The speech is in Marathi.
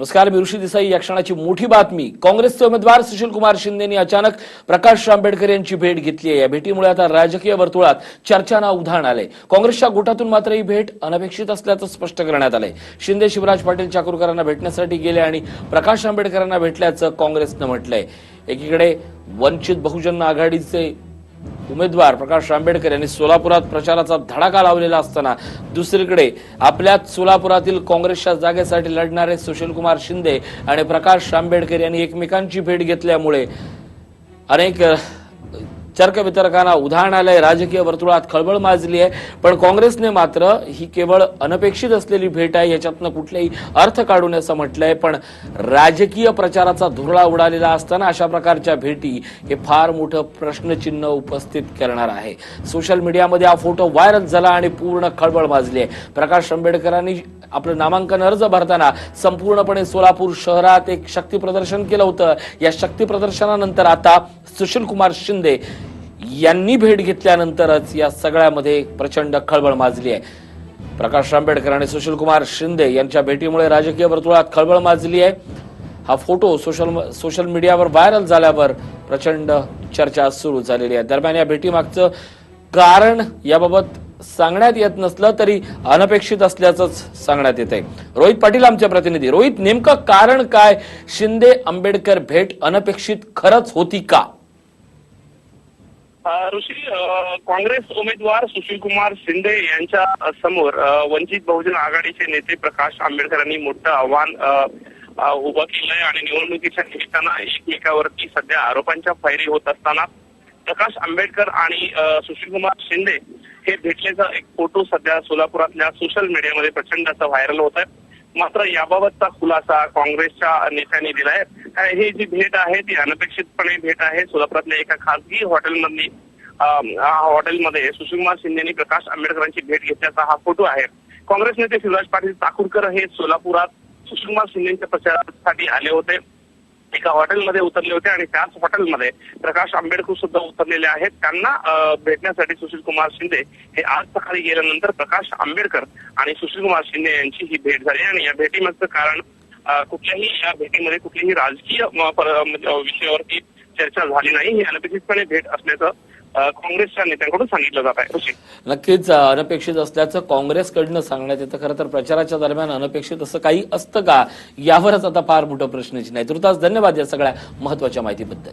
नमस्कार मी ऋषी देसाई. या क्षणाची मोठी बातमी. काँग्रेसचे उमेदवार सुशील कुमार शिंदेनी अचानक प्रकाश आंबेडकर यांची भेट घेतली आहे. या भेटीमुळे आता राजकीय वर्तुळात चर्चांना उधाण आले काँग्रेसच्या गोटातून मात्र ही भेट अनपेक्षित असल्याचं स्पष्ट करण्यात आलंय. शिंदे शिवराज पाटील चाकूरकरांना भेटण्यासाठी गेले आणि प्रकाश आंबेडकरांना भेटल्याचं काँग्रेसनं म्हटलंय. एकीकडे वंचित बहुजन आघाडीचे उमेदवार प्रकाश आंबेडकर यांनी सोलापुरात प्रचाराचा धडाका लावलेला असताना दुसरीकडे आपल्याच सोलापुरातील काँग्रेसच्या जागेसाठी लढणारे सुशील कुमार शिंदे आणि प्रकाश आंबेडकर यांनी एकमेकांची भेट घेतल्यामुळे अनेक चर्क वितरकांना उदाहरण आलंय राजकीय वर्तुळात खळबळ माजली आहे. पण काँग्रेसने मात्र ही केवळ अनपेक्षित असलेली भेट आहे याच्यातनं कुठलाही अर्थ काढून असं म्हटलंय. पण राजकीय प्रचाराचा धुरळा उडालेला असताना अशा प्रकारच्या भेटी हे फार मोठं प्रश्नचिन्ह उपस्थित करणार आहे. सोशल मीडियामध्ये हा फोटो व्हायरल झाला आणि पूर्ण खळबळ माजली आहे. प्रकाश आंबेडकरांनी आपलं नामांकन अर्ज भरताना संपूर्णपणे सोलापूर शहरात एक शक्ती प्रदर्शन केलं होतं. या शक्ती प्रदर्शनानंतर आता सुशील कुमार शिंदे यांनी भेट घेतल्यानंतरच या सगळ्यामध्ये प्रचंड खळबळ माजली आहे. प्रकाश आंबेडकर आणि सुशील कुमार शिंदे यांच्या भेटीमुळे राजकीय वर्तुळात खळबळ माजली आहे. हा फोटो सोशल सोशल मीडियावर व्हायरल झाल्यावर प्रचंड चर्चा सुरू झालेली आहे. दरम्यान या भेटीमागचं कारण याबाबत सांगण्यात येत नसलं तरी अनपेक्षित असल्याचंच सांगण्यात येत आहे रोहित पाटील आमचे प्रतिनिधी. रोहित नेमकं कारण काय? शिंदे आंबेडकर भेट अनपेक्षित खरंच होती का? ऋषी काँग्रेस उमेदवार सुशीलकुमार शिंदे यांच्या समोर वंचित बहुजन आघाडीचे नेते प्रकाश आंबेडकरांनी मोठं आव्हान उभं केलंय आणि निवडणुकीच्या निमित्तानं एकमेकावरती सध्या आरोपांच्या फैरी होत असताना प्रकाश आंबेडकर आणि सुशीलकुमार शिंदे हे भेटल्याचा एक फोटो सध्या सोलापुरातल्या सोशल मीडियामध्ये प्रचंड असं व्हायरल होत आहे मात्र याबाबतचा खुलासा काँग्रेसच्या नेत्यांनी दिलाय. अ, ही जी भेट आहे ती अनपेक्षितपणे भेट आहे. सोलापुरातल्या एका खासगी हॉटेलमधली हॉटेलमध्ये सुषमा शिंदेनी प्रकाश आंबेडकरांची भेट घेतल्याचा हा फोटो आहे. काँग्रेस नेते शिवराज पाटील चाकूरकर हे सोलापुरात सुषमा शिंदेच्या प्रचारासाठी आले होते. एका हॉटेलमध्ये उतरले होते आणि त्याच हॉटेलमध्ये प्रकाश आंबेडकर सुद्धा उतरलेले आहेत. त्यांना भेटण्यासाठी सुशील कुमार शिंदे हे आज सकाळी गेल्यानंतर प्रकाश आंबेडकर आणि सुशील कुमार शिंदे यांची ही भेट झाली. आणि या भेटीमागचं कारण कुठल्याही या भेटीमध्ये कुठलीही राजकीय म्हणजे, विषयावरती चर्चा झाली नाही. ही अनपेक्षितपणे भेट असल्याचं काँग्रेसच्या नेत्यांकडून सांगितलं जात आहे. नक्कीच अनपेक्षित असल्याचं काँग्रेसकडनं सांगण्यात येतं. खरं तर प्रचाराच्या दरम्यान अनपेक्षित असं काही असतं का? यावरच आता फार मोठं प्रश्नचिन्ह आहे. तुर्तास धन्यवाद या सगळ्या महत्त्वाच्या माहितीबद्दल.